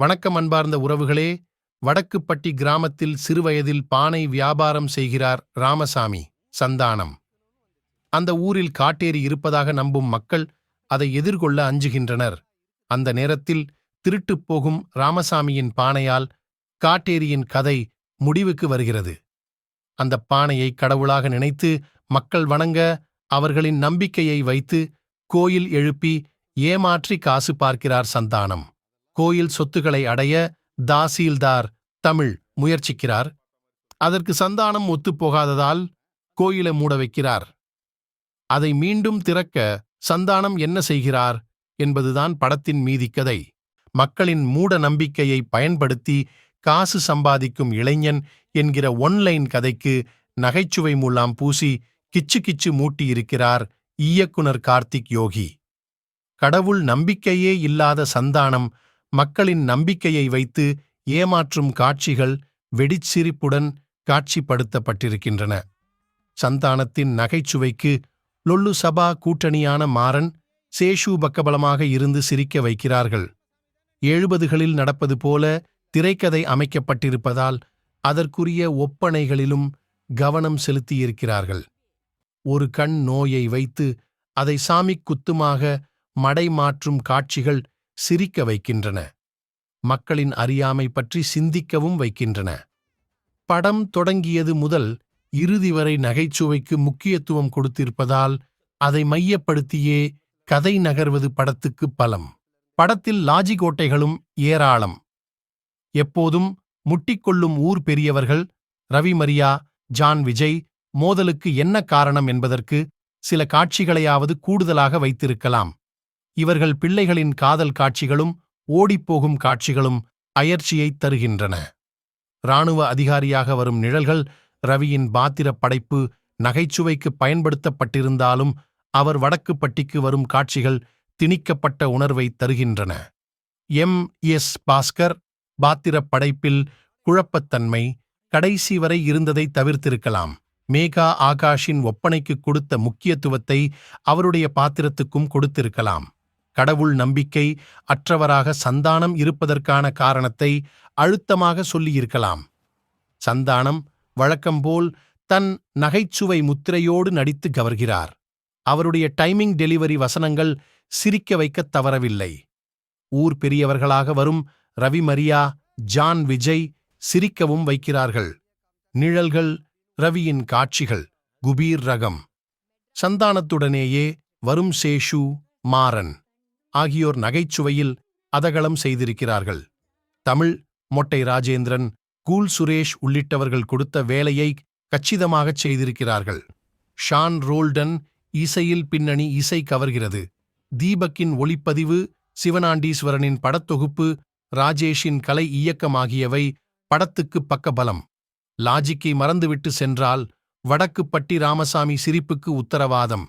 வணக்கம் அன்பார்ந்த உறவுகளே. வடக்குப்பட்டி கிராமத்தில் சிறுவயதில் பானை வியாபாரம் செய்கிறார் ராமசாமி சந்தானம். அந்த ஊரில் காட்டேரி இருப்பதாக நம்பும் மக்கள் அதை எதிர்கொள்ள அஞ்சுகின்றனர். அந்த நேரத்தில் திருட்டுப் போகும் ராமசாமியின் பானையால் காட்டேரியின் கதை முடிவுக்கு வருகிறது. அந்த பானையை கடவுளாக நினைத்து மக்கள் வணங்க அவர்களின் நம்பிக்கையை வைத்து கோயில் எழுப்பி ஏமாற்றி காசு பார்க்கிறார் சந்தானம். கோயில் சொத்துக்களை அடைய தாசீல்தார் தமிழ் முயற்சிக்கிறார். அதற்கு சந்தானம் ஒத்துப்போகாததால் கோயிலை மூட வைக்கிறார். அதை மீண்டும் திறக்க சந்தானம் என்ன செய்கிறார் என்பதுதான் படத்தின் மீதி கதை. மக்களின் மூட நம்பிக்கையை பயன்படுத்தி காசு சம்பாதிக்கும் இளைஞன் என்கிற ஒன்லைன் கதைக்கு நகைச்சுவை மூலாம் பூசி கிச்சு கிச்சு மூட்டியிருக்கிறார் இயக்குனர் கார்த்திக் யோகி. கடவுள் நம்பிக்கையே இல்லாத சந்தானம் மக்களின் நம்பிக்கையை வைத்து ஏமாற்றும் காட்சிகள் வெடிச்சிரிப்புடன் காட்சிப்படுத்தப்பட்டிருக்கின்றன. சந்தானத்தின் நகைச்சுவைக்கு லொல்லு சபா கூட்டணியான மாறன் சேஷு பக்கபலமாக இருந்து சிரிக்க வைக்கிறார்கள். எழுபதுகளில் நடப்பது போல திரைக்கதை அமைக்கப்பட்டிருப்பதால் அதற்குரிய ஒப்பனைகளிலும் கவனம் செலுத்தியிருக்கிறார்கள். ஒரு கண் நோயை வைத்து அதை சாமிக் குத்துமாக மடை மாற்றும் காட்சிகள் சிரிக்க வைக்கின்றன. மக்களின் அறியாமை பற்றி சிந்திக்கவும் வைக்கின்றன. படம் தொடங்கியது முதல் இறுதி வரை நகைச்சுவைக்கு முக்கியத்துவம் கொடுத்திருப்பதால் அதை மையப்படுத்தியே கதை நகர்வது படத்துக்கு பலம். படத்தில் லாஜிகோட்டைகளும் ஏராளம். எப்போதும் முட்டிக்கொள்ளும் ஊர் பெரியவர்கள் ரவி மரியா ஜான் விஜய் மோதலுக்கு என்ன காரணம் என்பதற்கு சில காட்சிகளையாவது கூடுதலாக வைத்திருக்கலாம். இவர்கள் பிள்ளைகளின் காதல் காட்சிகளும் ஓடிப்போகும் காட்சிகளும் அயர்ச்சியைத் தருகின்றன. இராணுவ அதிகாரியாக வரும் நிழல்கள் ரவியின் பாத்திரப் படைப்பு நகைச்சுவைக்கு பயன்படுத்தப்பட்டிருந்தாலும் அவர் வடக்குப்பட்டிக்கு வரும் காட்சிகள் திணிக்கப்பட்ட உணர்வை தருகின்றன. எம். எஸ். பாஸ்கர் பாத்திரப் படைப்பில் குழப்பத்தன்மை கடைசி வரை இருந்ததை தவிர்த்திருக்கலாம். மேகா ஆகாஷின் ஒப்பனைக்கு கொடுத்த முக்கியத்துவத்தை அவருடைய பாத்திரத்துக்கும் கொடுத்திருக்கலாம். கடவுள் நம்பிக்கை அற்றவராக சந்தானம் இருப்பதற்கான காரணத்தை அழுத்தமாக சொல்லியிருக்கலாம். சந்தானம் வழக்கம்போல் தன் நகைச்சுவை முத்திரையோடு நடித்து கவர்கிறார். அவருடைய டைமிங் டெலிவரி வசனங்கள் சிரிக்க வைக்கத் தவறவில்லை. ஊர் பெரியவர்களாக வரும் ரவி மரியா ஜான் விஜய் சிரிக்கவும் வைக்கிறார்கள். நிழல்கள் ரவியின் காட்சிகள் குபீர் ரகம். சந்தானத்துடனேயே வரும் சேஷு மாறன். ஆகியோர் நகைச்சுவையில் அதகளம் செய்திருக்கிறார்கள். தமிழ் மொட்டை ராஜேந்திரன் கூல் சுரேஷ் உள்ளிட்டவர்கள் கொடுத்த வேலையை கச்சிதமாகச் செய்திருக்கிறார்கள். ஷான் ரோல்டன் இசையில் பின்னணி இசை கவர்கிறது. தீபக்கின் ஒளிப்பதிவு சிவனாண்டீஸ்வரனின் படத்தொகுப்பு ராஜேஷின் கலை இயக்கம் ஆகியவை படத்துக்கு பக்கபலம். லாஜிக்கை மறந்துவிட்டு சென்றால் வடக்குப்பட்டி ராமசாமி சிரிப்புக்கு உத்தரவாதம்.